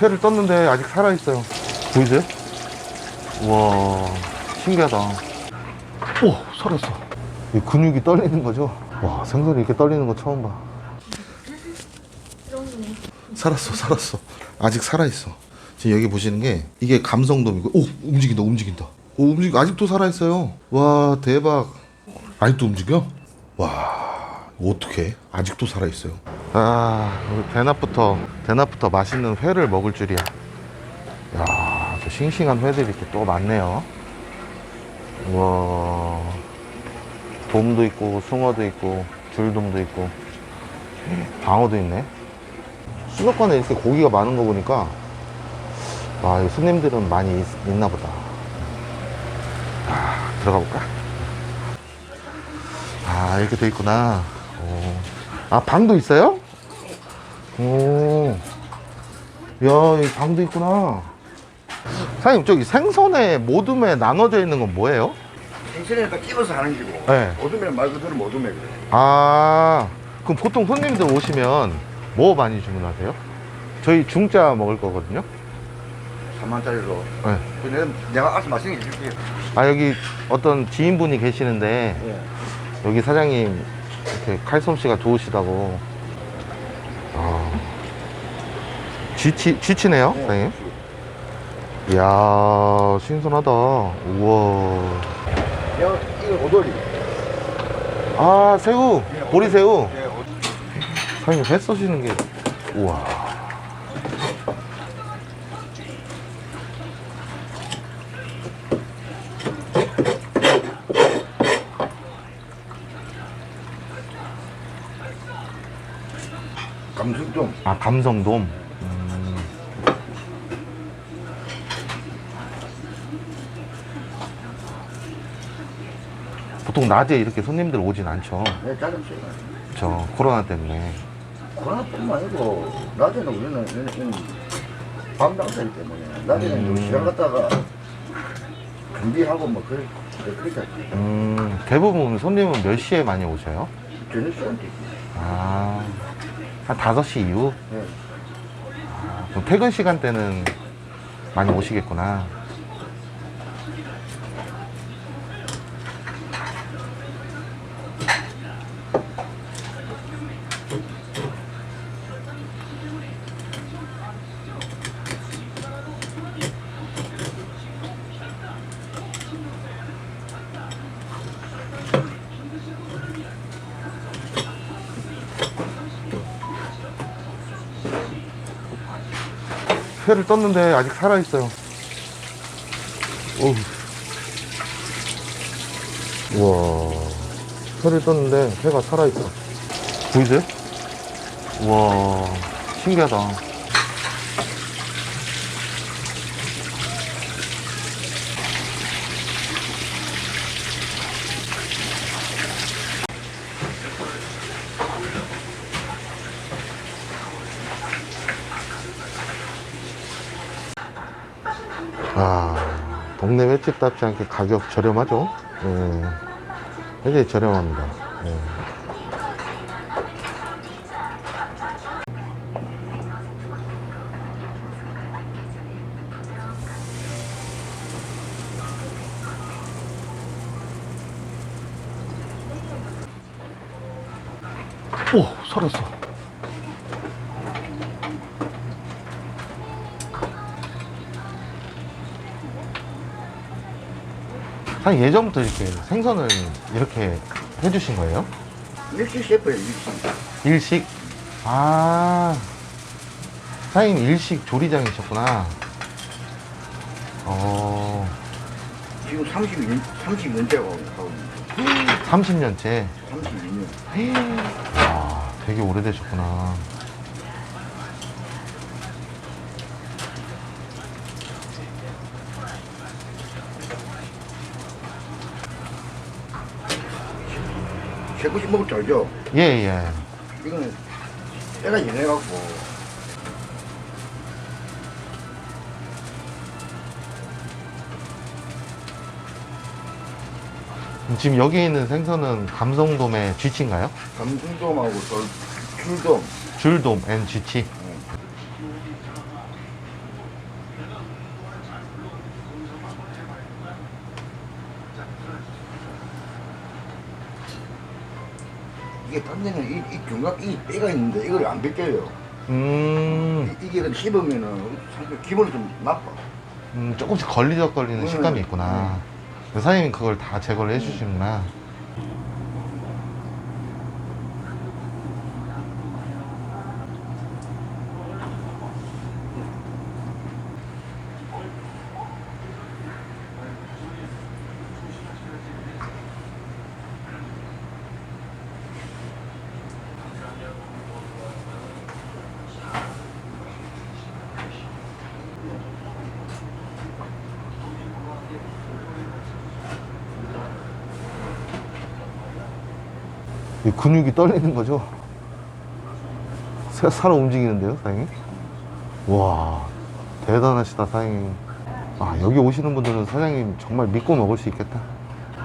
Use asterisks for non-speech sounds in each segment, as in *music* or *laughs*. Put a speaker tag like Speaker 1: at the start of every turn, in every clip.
Speaker 1: 회를 떴는데 아직 살아있어요. 보이세요? 와 신기하다. 오, 살았어. 이 근육이 떨리는 거죠? 와, 생선이 이렇게 떨리는 거 처음 봐. 살았어, 살았어. 아직 살아있어. 지금 여기 보시는 게 이게 감성돔이고, 오, 움직인다, 움직인다. 오, 움직, 아직도 살아있어요. 와, 대박. 아직도 움직여? 와, 어떻게? 아직도 살아있어요. 아, 우리 대낮부터, 대낮부터 맛있는 회를 먹을 줄이야. 야, 저 싱싱한 회들이 이렇게 또 많네요. 우와. 돔도 있고, 숭어도 있고, 줄돔도 있고, 방어도 있네. 수족관에 이렇게 고기가 많은 거 보니까, 와, 이 손님들은 많이 있, 나 보다. 아, 들어가 볼까? 아, 이렇게 돼 있구나. 오. 아, 방도 있어요? 오. 야, 이 방도 있구나. 사장님, 저기 생선의 모둠에 나눠져 있는 건 뭐예요?
Speaker 2: 생선에 다 끼워서 하는 기고
Speaker 1: 네.
Speaker 2: 오두면 말 그대로 오두매 그래
Speaker 1: 아, 그럼 보통 손님들 오시면 뭐 많이 주문하세요? 저희 중짜 먹을 거거든요.
Speaker 2: 3만짜리로
Speaker 1: 네.
Speaker 2: 내가, 내가 알아서 맛있는 게 해줄게
Speaker 1: 아, 여기 어떤 지인분이 계시는데,
Speaker 2: 예.
Speaker 1: 여기 사장님, 이렇게 칼솜씨가 좋으시다고. 아, 쥐치, 쥐치네요,
Speaker 2: 네.
Speaker 1: 사장님. 이야, 신선하다. 우와.
Speaker 2: 야, 이거 오돌이
Speaker 1: 아, 새우. 보리새우.
Speaker 2: 예, 오-
Speaker 1: 사장님, 회 써시는 게, 우와.
Speaker 2: 감성 좀
Speaker 1: 아, 감성돔. 보통 낮에 이렇게 손님들 오진 않죠.
Speaker 2: 내 짜증
Speaker 1: 요저 코로나 때문에.
Speaker 2: 그뿐만 아니고 낮에는 우리는 밤 장사이기 때문에 낮에는
Speaker 1: 음.
Speaker 2: 음. 시장 갔다가 준비하고 뭐 그래 그렇게 하지
Speaker 1: 음, 대부분 손님은 몇 시에 많이 오셔요?
Speaker 2: 저녁 시간대
Speaker 1: 아, 한 5시 이후?
Speaker 2: 예.
Speaker 1: 그럼 퇴근 시간대는 많이 오시겠구나. 회를 떴는데 아직 살아있어요. 어우. 우와. 회를 떴는데 회가 살아있어. 보이세요? 우와. 신기하다. 동네 횟집답지 않게 가격 저렴하죠? 예. 굉장히 저렴합니다. 예. 오, 살았어. 사실 예전부터 이렇게 생선을 이렇게 해주신 거예요?
Speaker 2: 밀키 셰프예요 밀키
Speaker 1: 일식? 아, 사장님 일식 조리장이셨구나. 어,
Speaker 2: 지금 32년 32년째고 하고 있는데
Speaker 1: 30년째.
Speaker 2: 32년
Speaker 1: 와, 되게 오래되셨구나.
Speaker 2: 새꼬시 먹을 줄 알죠?
Speaker 1: 예, 예.
Speaker 2: 이거는 때가 연해갖고
Speaker 1: 지금 여기 있는 생선은 감성돔의 쥐치인가요?
Speaker 2: 감중돔하고 또 줄돔
Speaker 1: 줄돔 앤 쥐치.
Speaker 2: 이게 딴 데는 이, 이 견갑 이 뼈가 있는데 이걸 안 벗겨요.
Speaker 1: 음,
Speaker 2: 이- 이게 씹으면은 상당히 기분이 좀 나빠.
Speaker 1: 음 조금씩 걸리적거리는
Speaker 2: 음.
Speaker 1: 식감이 있구나. 사장님이 그걸 다 제거를 해주시는구나. 이 근육이 떨리는 거죠? 새- 살아 움직이는데요, 사장님? 와, 대단하시다, 사장님. 아, 여기 오시는 분들은 사장님 정말 믿고 먹을 수 있겠다.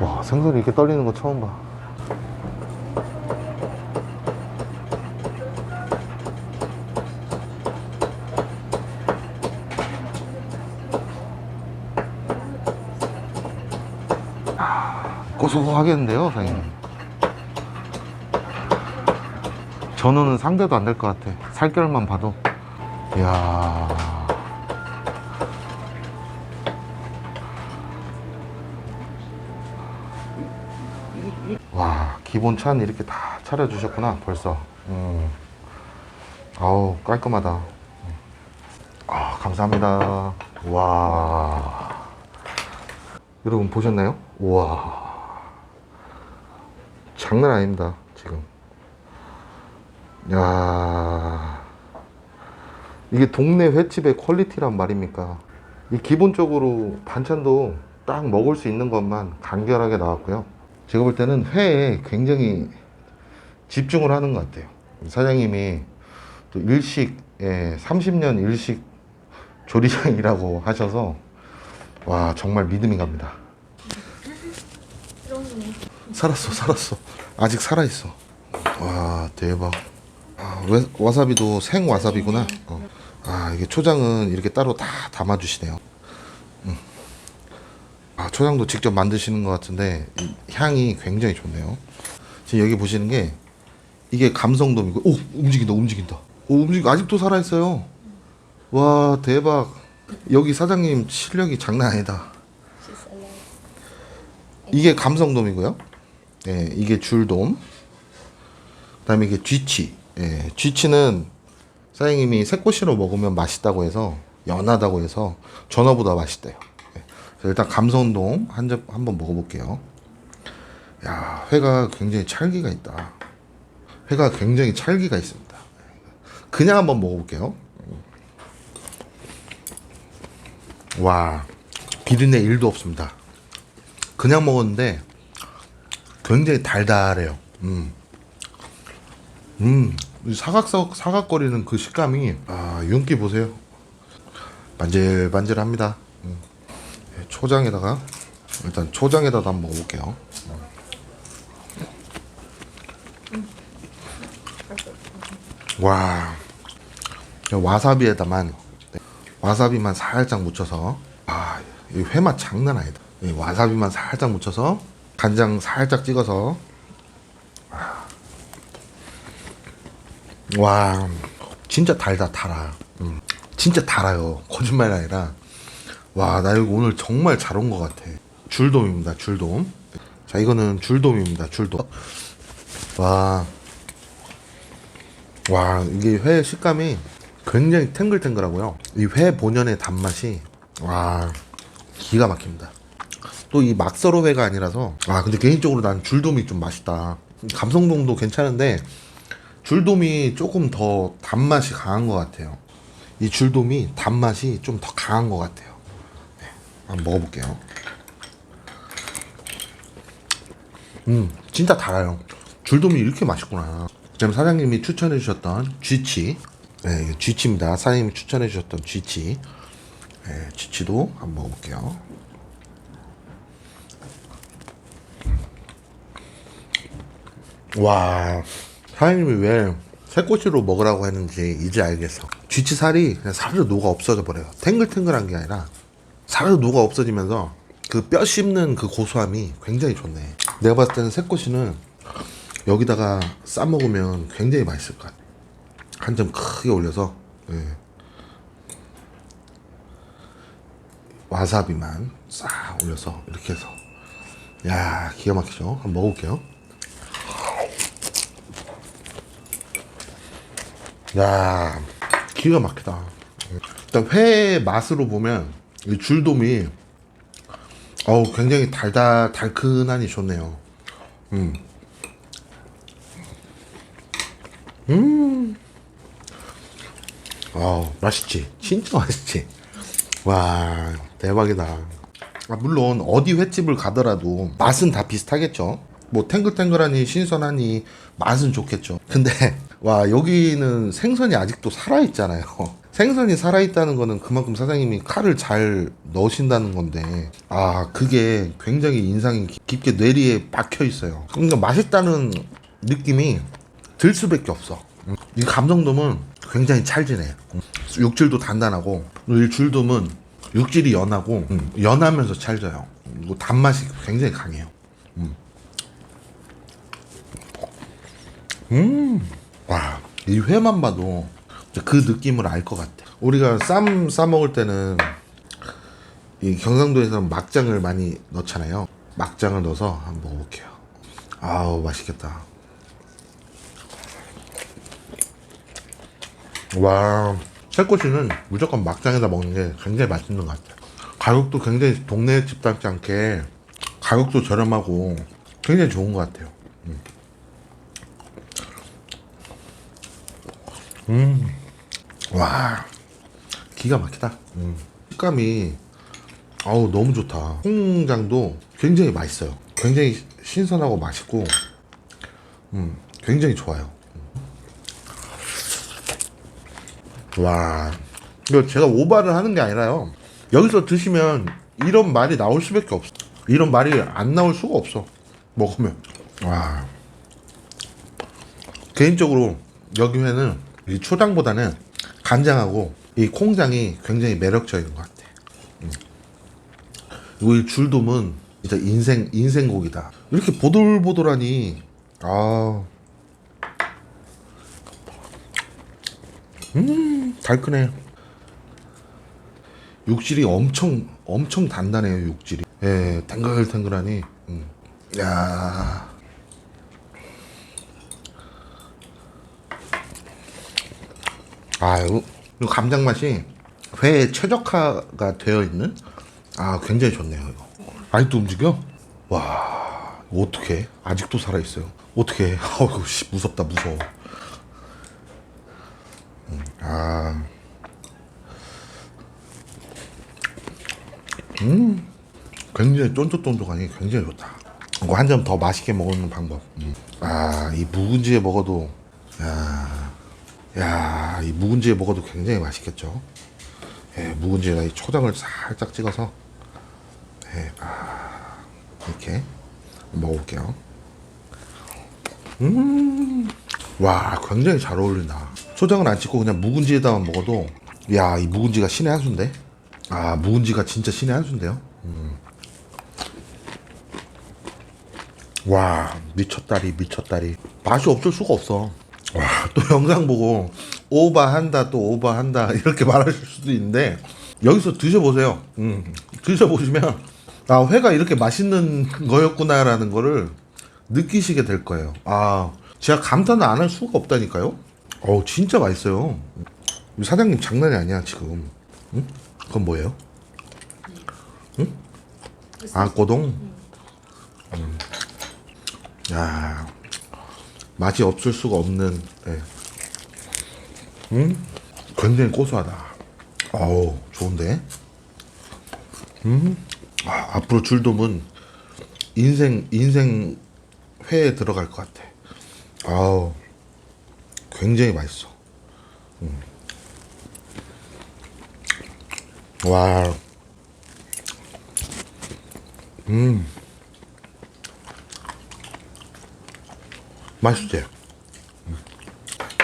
Speaker 1: 와, 생선이 이렇게 떨리는 거 처음 봐. 아, 고소하겠는데요, 사장님? 전우는 상대도 안 될 것 같아. 살결만 봐도. 이야. 와, 기본 찬 이렇게 다 차려주셨구나, 벌써. 음. 아우, 깔끔하다. 아, 감사합니다. 와. 여러분 보셨나요? 와. 장난 아닙니다, 지금. 야 이게 동네 횟집의 퀄리티란 말입니까? 이 기본적으로 반찬도 딱 먹을 수 있는 것만 간결하게 나왔고요. 제가 볼 때는 회에 굉장히 집중을 하는 것 같아요. 사장님이 또 일식에 30년 일식 조리장이라고 하셔서 와 정말 믿음이 갑니다. 살았어, 살았어. 아직 살아 있어. 와 대박. 아, 와- 와사비도 생 와사비구나. 어. 아 이게 초장은 이렇게 따로 다 담아주시네요. 음. 아 초장도 직접 만드시는 것 같은데 이 향이 굉장히 좋네요. 지금 여기 보시는 게 이게 감성돔이고 오 움직인다 움직인다. 오 움직 아직도 살아 있어요. 와 대박. 여기 사장님 실력이 장난 아니다. 이게 감성돔이고요. 예, 이게 줄돔. 그다음에 이게 쥐치. 예, 쥐치는 사장님이 새꼬시로 먹으면 맛있다고 해서 연하다고 해서 전어보다 맛있대요. 예. 일단 감성돔 한점 한번 먹어볼게요. 야, 회가 굉장히 찰기가 있다. 회가 굉장히 찰기가 있습니다. 그냥 한번 먹어볼게요. 와, 비린내 1도 없습니다. 그냥 먹었는데 굉장히 달달해요. 음. 음, 이 사각사각 사각거리는 그 식감이 아 윤기 보세요. 반질반질합니다. 음. 예, 초장에다가 일단 초장에다가 한번 먹어볼게요. 와, 저 와사비에다만 네, 와사비만 살짝 묻혀서 아, 이 회맛 장난 아니다. 이 와사비만 살짝 묻혀서 간장 살짝 찍어서 와 진짜 달다 달아. 음, 진짜 달아요. 거짓말 아니라. 와나 여기 오늘 정말 잘 온 것 같아. 줄돔입니다 줄돔. 자 이거는 줄돔입니다 줄돔. 와. 와 이게 회 식감이 굉장히 탱글탱글하고요. 이 회 본연의 단맛이 와 기가 막힙니다. 또 이 막서로 회가 아니라서 아 근데 개인적으로 난 줄돔이 좀 맛있다. 감성돔도 괜찮은데 줄돔이 조금 더 단맛이 강한 것 같아요. 이 줄돔이 단맛이 좀 더 강한 것 같아요. 네, 한번 먹어볼게요. 음, 진짜 달아요. 줄돔이 이렇게 맛있구나. 지금 사장님이 추천해 주셨던 쥐치, 네, 쥐치입니다. 사장님이 추천해 주셨던 쥐치, 네, 쥐치도 한번 먹어볼게요. 와 사장님이 왜 새꼬시로 먹으라고 했는지 이제 알겠어 쥐치 살이 그냥 사르르 녹아 없어져 버려요 탱글탱글한 게 아니라 사르르 녹아 없어지면서 그 뼈 씹는 그 고소함이 굉장히 좋네 내가 봤을 때는 새꼬시는 여기다가 싸 먹으면 굉장히 맛있을 것 같아요. 한점 크게 올려서 예. 와사비만 싹 올려서 이렇게 해서 야 기가 막히죠. 한번 먹어볼게요. 야 기가 막히다. 일단 회 맛으로 보면 이 줄돔이 어우 굉장히 달달 달큰하니 좋네요. 아 맛있지? 진짜 맛있지? 와 대박이다. 아, 물론 어디 횟집을 가더라도 맛은 다 비슷하겠죠? 뭐 탱글탱글하니 신선하니 맛은 좋겠죠. 근데 와 여기는 생선이 아직도 살아있잖아요 *laughs* 생선이 살아있다는 거는 그만큼 사장님이 칼을 잘 넣으신다는 건데 아 그게 굉장히 인상이 깊- 깊게 뇌리에 박혀 있어요 그러니까 맛있다는 느낌이 들 수밖에 없어 음, 이 감성돔은 굉장히 찰지네. 음, 육질도 단단하고 이 줄돔은 육질이 연하고 음, 연하면서 찰져요. 단맛이 굉장히 강해요. 음, 음. 와, 이 회만 봐도 그 느낌을 알 것 같아. 우리가 쌈 싸 먹을 때는 이 경상도에서는 막장을 많이 넣잖아요. 막장을 넣어서 한번 먹어볼게요. 아우 맛있겠다. 와, 새꼬시는 무조건 막장에다 먹는 게 굉장히 맛있는 것 같아요. 가격도 굉장히 동네 집답지 않게 가격도 저렴하고 굉장히 좋은 것 같아요. 음, 음. 와, 기가 막히다. 음. 식감이 아우 너무 좋다. 홍장도 굉장히 맛있어요. 굉장히 신선하고 맛있고, 음, 굉장히 좋아요. 와, 이거 제가 오바를 하는 게 아니라요. 여기서 드시면 이런 말이 나올 수밖에 없어. 이런 말이 안 나올 수가 없어. 먹으면. 와. 개인적으로 여기 회는 이 초장보다는 간장하고 이 콩장이 굉장히 매력적인 것 같아. 음. 이 줄돔은 진짜 인생 인생곡이다. 이렇게 보들보들하니 아. 달큰해. 육질이 엄청 엄청 단단해요 육질이. 예, 탱글탱글하니. 음. 야. 아유, 이 감장 맛이 회에 최적화가 되어 있는 아 굉장히 좋네요 이거. 아직도 움직여? 와, 어떻게? 아직도 살아 있어요. 어떻게? 어우 씨 무섭다 무서워. 아. 음. 굉장히 쫀득쫀득하니 굉장히 좋다. 이거 한 점 더 맛있게 먹는 방법. 음. 아, 이 묵은지에 먹어도, 야, 야, 이 묵은지에 먹어도 굉장히 맛있겠죠. 예, 묵은지에다 이 초장을 살짝 찍어서, 예, 아, 이렇게 먹어볼게요. 와 굉장히 잘 어울린다 초장을 안 찍고 그냥 묵은지에다만 먹어도 야 이 묵은지가 신의 한 수인데 아 묵은지가 진짜 신의 한 수인데요 음. 와 미쳤다리 미쳤다리 맛이 없을 수가 없어 와 또 영상 보고 오버한다 또 오버한다 이렇게 *laughs* 말하실 수도 있는데 여기서 드셔보세요 음, 드셔보시면 아 회가 이렇게 맛있는 거였구나라는 거를 느끼시게 될 거예요. 아, 제가 감탄을 안 할 수가 없다니까요. 어우, 진짜 맛있어요. 사장님 장난이 아니야, 지금. 응? 그건 뭐예요? 응? 아, 고동? 음. 야, 맛이 없을 수가 없는, 예. 음? 굉장히 고소하다. 어우, 좋은데? 음? 아, 앞으로 줄돔은 인생, 인생 회에 들어갈 것 같아. 아우, 굉장히 맛있어. 음. 와, 음, 맛있지? 음.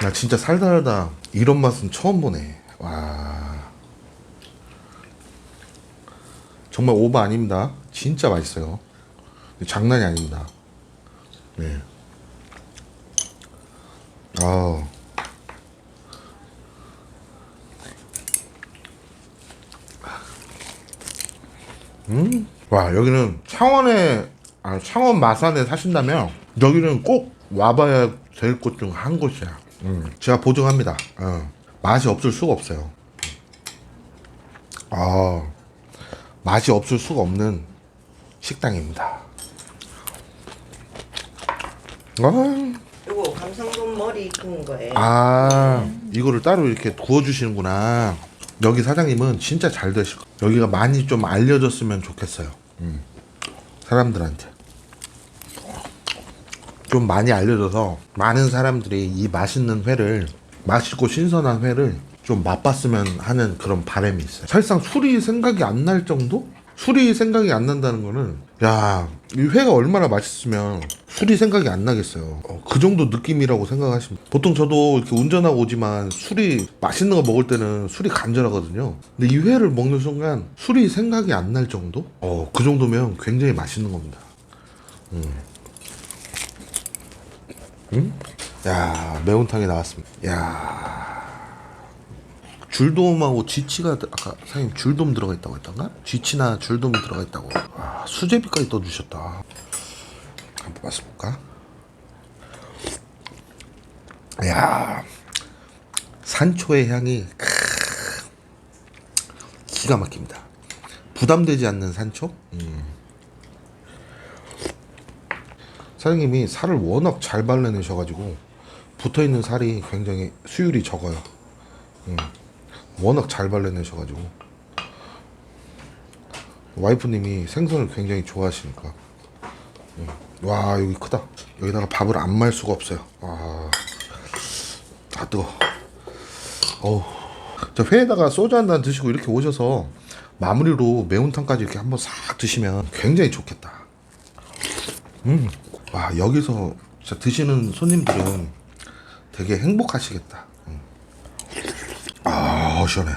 Speaker 1: 나 진짜 살다 살다 이런 맛은 처음 보네. 와, 정말 오버 아닙니다. 진짜 맛있어요. 장난이 아닙니다. 네. 아. 음. 와, 여기는 창원에, 아, 창원 마산에 사신다면, 여기는 꼭 와봐야 될 곳 중 한 곳이야. 음. 제가 보증합니다. 어. 맛이 없을 수가 없어요. 아, 맛이 없을 수가 없는 식당입니다. 아,
Speaker 3: 이거 감성돔 머리 구운 거예요.
Speaker 1: 아 이거를 따로 이렇게 구워주시는구나 여기 사장님은 진짜 잘 되실 거 여기가 많이 좀 알려졌으면 좋겠어요 음. 사람들한테 좀 많이 알려져서 많은 사람들이 이 맛있는 회를 맛있고 신선한 회를 좀 맛봤으면 하는 그런 바람이 있어요 사실상 술이 생각이 안 날 정도? 술이 생각이 안 난다는 거는 야 이 회가 얼마나 맛있으면 술이 생각이 안 나겠어요 어, 그 정도 느낌이라고 생각하시면 보통 저도 이렇게 운전하고 오지만 술이 맛있는 거 먹을 때는 술이 간절하거든요 근데 이 회를 먹는 순간 술이 생각이 안 날 정도? 어, 그 정도면 굉장히 맛있는 겁니다 음. 음? 야 매운탕이 나왔습니다 야 줄돔하고 쥐치가 아까 사장님 줄돔 들어가 있다고 했던가? 쥐치나 줄돔 들어가 있다고. 와, 수제비까지 떠주셨다. 한번 맛볼까? 야, 산초의 향이 크, 기가 막힙니다. 부담되지 않는 산초? 음. 사장님이 살을 워낙 잘 발라내셔가지고 붙어 있는 살이 굉장히 수율이 적어요. 워낙 잘 발라내셔가지고. 와이프님이 생선을 굉장히 좋아하시니까. 음. 와 여기 크다. 여기다가 밥을 안 말 수가 없어요. 와, 아 뜨거. 어우. 저 회에다가 소주 한 잔 드시고 이렇게 오셔서 마무리로 매운탕까지 이렇게 한번 싹 드시면 굉장히 좋겠다. 음 와 여기서 진짜 드시는 손님들은 되게 행복하시겠다. 아 시원해.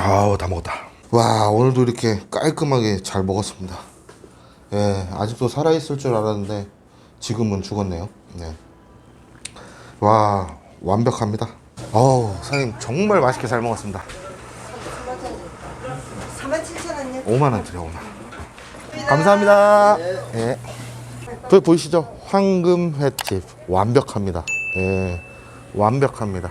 Speaker 1: 아우 다 먹었다. 와 오늘도 이렇게 깔끔하게 잘 먹었습니다. 예 아직도 살아 있을 줄 알았는데 지금은 죽었네요. 네. 와 완벽합니다. 어우 사장님 정말 맛있게 잘 먹었습니다.
Speaker 3: 47,000원요?
Speaker 1: 5만 원 드려 5만 원 감사합니다. 예. 그 보이시죠? 황금 횟집. 완벽합니다. 예. 완벽합니다